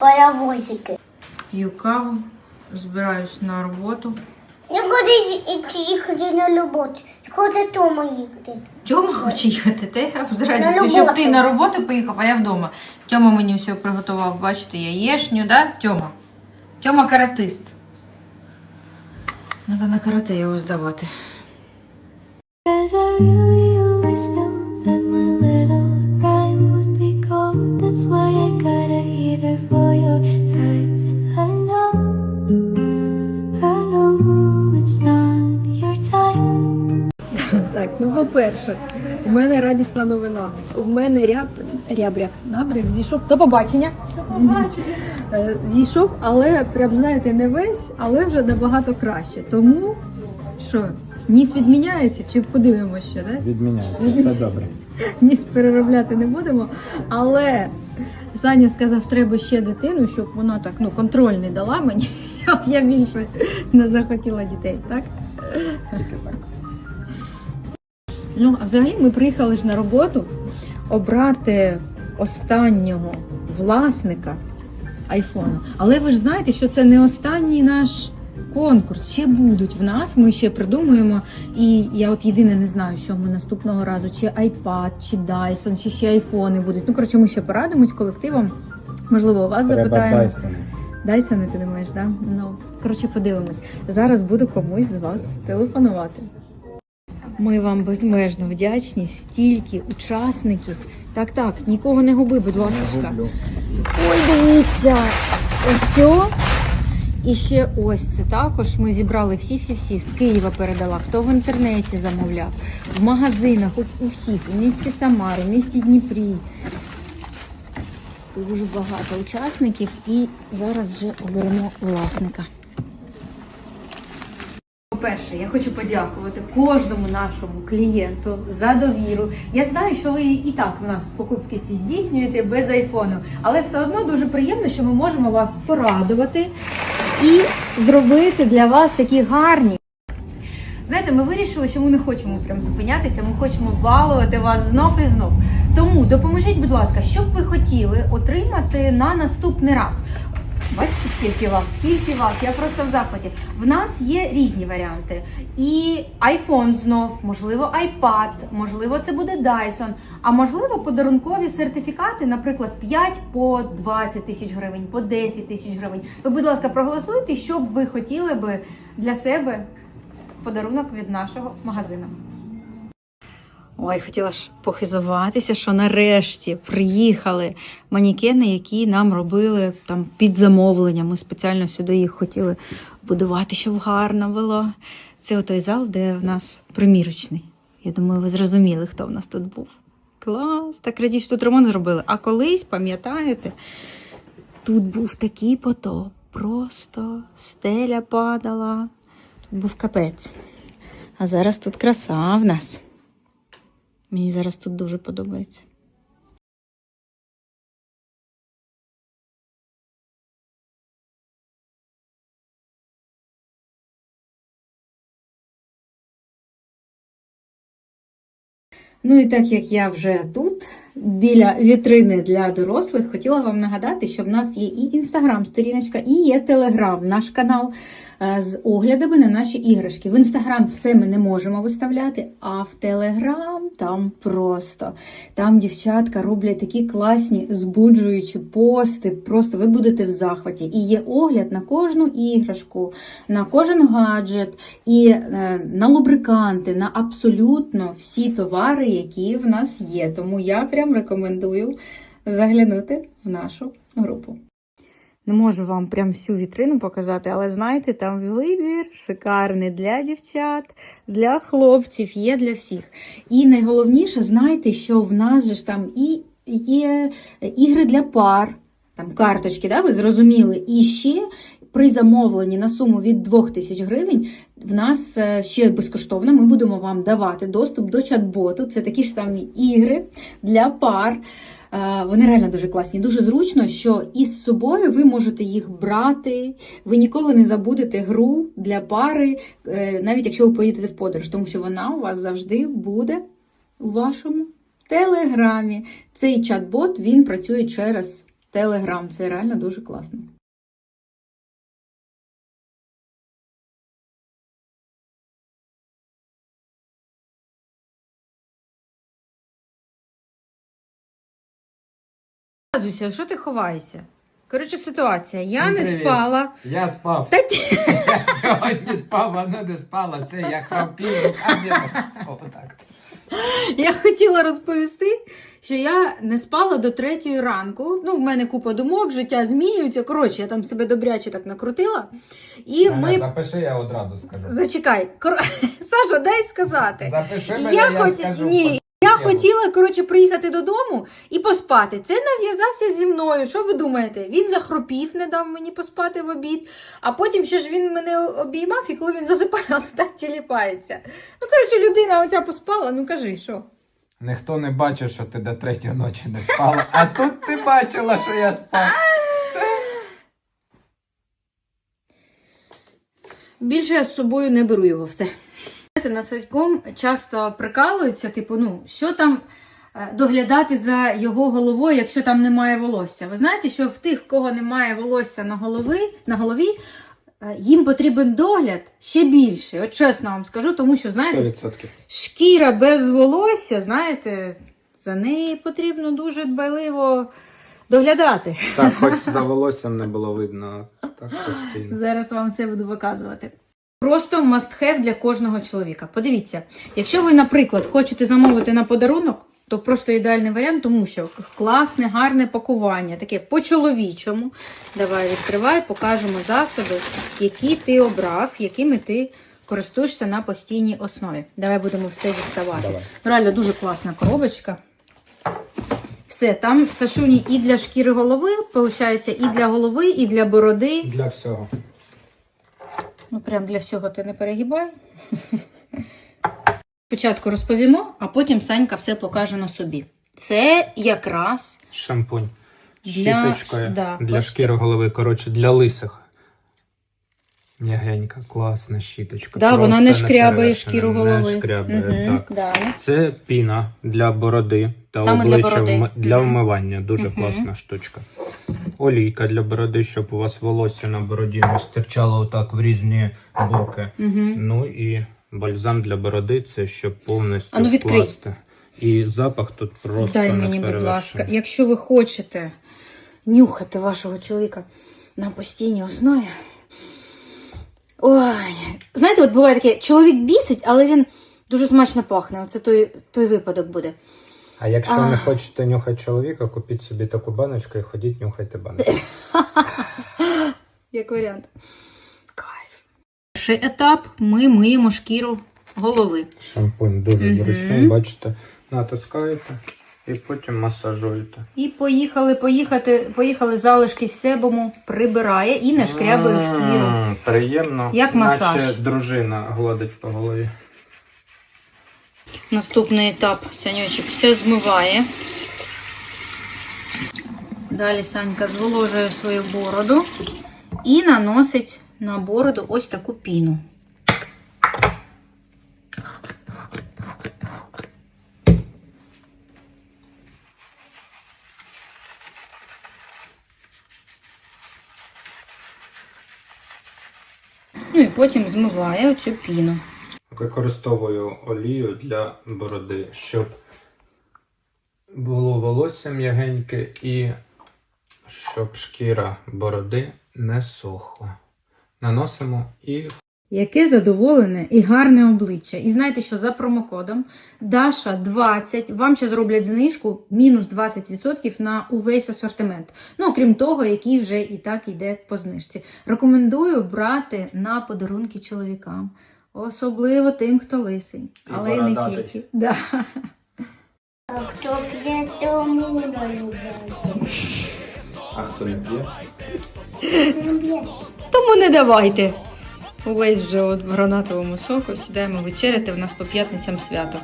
Паровозики. П'ю каву, збираюсь на роботу. Не куди їхати на роботу. Куди Тома їхати? Тьома хоче їхати, та я з радістю, щоб ти на роботу поїхав, а я вдома. Тьома мені все приготував, бачите, яєшню, да? Тьома? Тьома каратист. Надо на карате його здавати. Cause I really Так, ну по-перше, у мене радісна новина. У мене ряб, рябряк, набряк зійшов. До побачення. Е, Зійшов, але прям знаєте, не весь, але вже набагато краще. Тому що, ніс відміняється чи подивимося ще, да? Відміняється, все добре. Ніс переробляти не будемо. Але Саня сказав, треба ще дитину, щоб вона так ну, контроль не дала мені, щоб я більше не захотіла дітей, так? Тільки так. Ну, а взагалі ми приїхали ж на роботу обрати останнього власника айфону. Але ви ж знаєте, що це не останній наш конкурс. Ще будуть в нас. Ми ще придумуємо. І я от єдине не знаю, що ми наступного разу, чи iPad, чи Dyson, чи ще айфони будуть. Ну, коротше, ми ще порадимось колективом. Можливо, у вас Треба запитаємо. Дайсон. Дайсони, ти думаєш, да? Ну, коротше, подивимось. Зараз буду комусь з вас телефонувати. Ми вам безмежно вдячні, стільки учасників. Так, так, нікого не губи, будь ласка. Ой, дивіться, ось. І ще ось це також. Ми зібрали всі-всі-всі з Києва передала. Хто в інтернеті замовляв, в магазинах, у, у всіх, у місті Самари, в місті Дніпрі. Дуже багато учасників і зараз вже оберемо власника. По-перше, я хочу подякувати кожному нашому клієнту за довіру. Я знаю, що ви і так в нас покупки ці здійснюєте без айфону, але все одно дуже приємно, що ми можемо вас порадувати і зробити для вас такі гарні. Знаєте, ми вирішили, що ми не хочемо прям зупинятися, ми хочемо балувати вас знов і знов. Тому допоможіть, будь ласка, що б ви хотіли отримати на наступний раз. Бачите, скільки вас, скільки вас, я просто в захваті. В нас є різні варіанти. І iPhone знов, можливо, iPad, можливо, це буде Dyson, а можливо, подарункові сертифікати, наприклад, 5 по 20 тисяч гривень, по 10 тисяч гривень. Ви, будь ласка, проголосуйте, що б ви хотіли би для себе подарунок від нашого магазину. Ой, хотіла ж похизуватися, що нарешті приїхали манікени, які нам робили там під замовлення. Ми спеціально сюди їх хотіли будувати, щоб гарно було. Це той зал, де в нас примірочний. Я думаю, ви зрозуміли, хто в нас тут був. Клас! Так радію, що тут ремонт зробили. А колись, пам'ятаєте, тут був такий потоп. Просто стеля падала. Тут був капець. А зараз тут краса в нас. Мені зараз тут дуже подобається. Ну і так як я вже тут, біля вітрини для дорослих, хотіла вам нагадати, що в нас є і інстаграм-сторіночка, і є телеграм, наш канал е, з оглядами на наші іграшки. В інстаграм все ми не можемо виставляти, а в телеграм там просто. Там дівчатка роблять такі класні збуджуючі пости. Просто ви будете в захваті. І є огляд на кожну іграшку, на кожен гаджет, і е, на лубриканти, на абсолютно всі товари, які в нас є. Тому я прям рекомендую заглянути в нашу групу. Не можу вам прям всю вітрину показати, але знаєте, там вибір шикарний для дівчат, для хлопців, є для всіх. І найголовніше, знаєте, що в нас же ж там і є ігри для пар, там карточки, да, ви зрозуміли. І ще при замовленні на суму від 2000 гривень в нас е, ще безкоштовно ми будемо вам давати доступ до чат-боту. Це такі ж самі ігри для пар. Е, Вони реально дуже класні, дуже зручно, що із собою ви можете їх брати. Ви ніколи не забудете гру для пари, е, навіть якщо ви поїдете в подорож, тому що вона у вас завжди буде у вашому телеграмі. Цей чат-бот він працює через Телеграм. Це реально дуже класно. Казуся, що ти ховаєшся? Коротше, ситуація. Я Всім не привіт. спала. Я спав. Та ті- Я сьогодні спав, вона не спала, все, я храпів. Отак. Я хотіла розповісти, що я не спала до третьої ранку. Ну, в мене купа думок, життя змінюється. Коротше, я там себе добряче так накрутила. І Мене ми. Запиши, я одразу скажу. Зачекай, Кор- Саша, дай сказати. Запиши І мене, я я, хоті- скажу. Ні, Я хотіла, коротше, приїхати додому і поспати. Це нав'язався зі мною. Що ви думаєте? Він захропів, не дав мені поспати в обід, а потім ще ж він мене обіймав, і коли він засипає, то так тіліпається. Ну, коротше, людина оця поспала, ну кажи, що? Ніхто не бачив, що ти до третьої ночі не спала, а тут ти бачила, що я спав. Більше я з собою не беру його все. Знаєте, над Саськом часто прикалуються, типу, ну, що там е, доглядати за його головою, якщо там немає волосся. Ви знаєте, що в тих, в кого немає волосся на, голови, на голові, е, їм потрібен догляд ще більше. От чесно вам скажу, тому що, знаєте, 100%. шкіра без волосся, знаєте, за неї потрібно дуже дбайливо доглядати. Так, хоч за волоссям не було видно, так постійно. Зараз вам все буду показувати. Просто have для кожного чоловіка. Подивіться, якщо ви, наприклад, хочете замовити на подарунок, то просто ідеальний варіант, тому що класне, гарне пакування, таке по-чоловічому. Давай відкривай, покажемо засоби, які ти обрав, якими ти користуєшся на постійній основі. Давай будемо все діставати. Давай. Реально дуже класна коробочка. Все, там сашуні і для шкіри голови, виходить, і для голови, і для бороди. Для всього. Ну, прям для всього ти не перегибай. Спочатку розповімо, а потім Санька все покаже на собі. Це якраз Шампунь. Для- для шкіри голови, коротше, для лисих. М'ягенька, класна щіточка. да, вона не шкрябає шкіру голови. Не шкрябає, Мгм, так. Далі. Це піна для бороди та Саме для обличчя бороди. для вмивання. Дуже Мгм. класна штучка. Олійка для бороди, щоб у вас волосся на бороді не стирчало отак в різні боки. Угу. Ну і бальзам для бороди це щоб повністю А ну, вкласти. І запах тут просто Дай мені, будь ласка, якщо ви хочете нюхати вашого чоловіка на постійній основі. Ой, знаєте, от буває таке, чоловік бісить, але він дуже смачно пахне. Оце той, той випадок буде. А якщо А. не хочете нюхати чоловіка, купіть собі таку баночку і ходіть нюхайте баночку. Як варіант. Кайф. Перший етап ми миємо шкіру голови. Шампунь дуже зручний, бачите, натискаєте і потім масажуєте. І поїхали, поїхати, поїхали залишки з себому, прибирає і не шкрябає шкіру. Приємно. Як масаж. Наче дружина гладить по голові. Наступний етап Санючик все змиває. Далі Санька зволожує свою бороду і наносить на бороду ось таку піну. Ну і потім змиває оцю піну. Використовую олію для бороди, щоб було волосся м'ягеньке і щоб шкіра бороди не сохла. Наносимо і Яке задоволене і гарне обличчя. І знаєте, що за промокодом Даша20 вам ще зроблять знижку мінус 20% на увесь асортимент. Ну, окрім того, який вже і так йде по знижці. Рекомендую брати на подарунки чоловікам, особливо тим, хто лисий, але й не бородатий. тільки. Да. Хто п'є, то мені. А хто не п'є? Тому не давайте. Увесь вже от в гранатовому соку сідаємо вечеряти, в нас по п'ятницям свято.